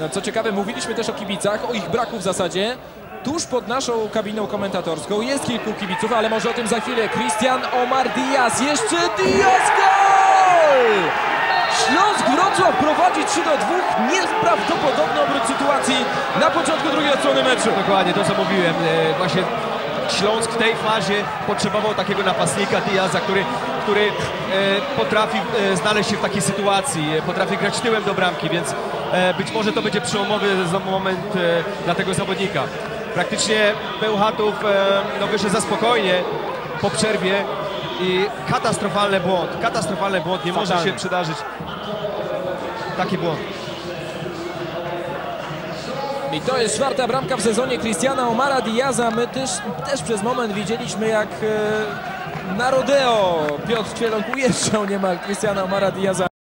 No, co ciekawe, mówiliśmy też o kibicach, o ich braku w zasadzie. Tuż pod naszą kabiną komentatorską jest kilku kibiców, ale może o tym za chwilę. Christian Omar Diaz, jeszcze Diaz gol! Śląsk Wrocław prowadzi 3 do 2. Nieprawdopodobny obrót sytuacji na początku drugiej odsłony meczu. Dokładnie to, co mówiłem. E, Właśnie Śląsk w tej fazie potrzebował takiego napastnika Diaza, który, który e, potrafi e, znaleźć się w takiej sytuacji, e, potrafi grać tyłem do bramki, więc e, być może to będzie przełomowy moment e, dla tego zawodnika. Praktycznie Bełchatów e, no, wyszedł za spokojnie po przerwie i katastrofalny błąd, katastrofalny błąd, nie może Fatalny. się przydarzyć taki błąd. I to jest czwarta bramka w sezonie Christiana Omara Diaza. My też, też przez moment widzieliśmy jak e, na rodeo Piotr Cielonk ujeżdżał niemal Christiana Omara Diaza.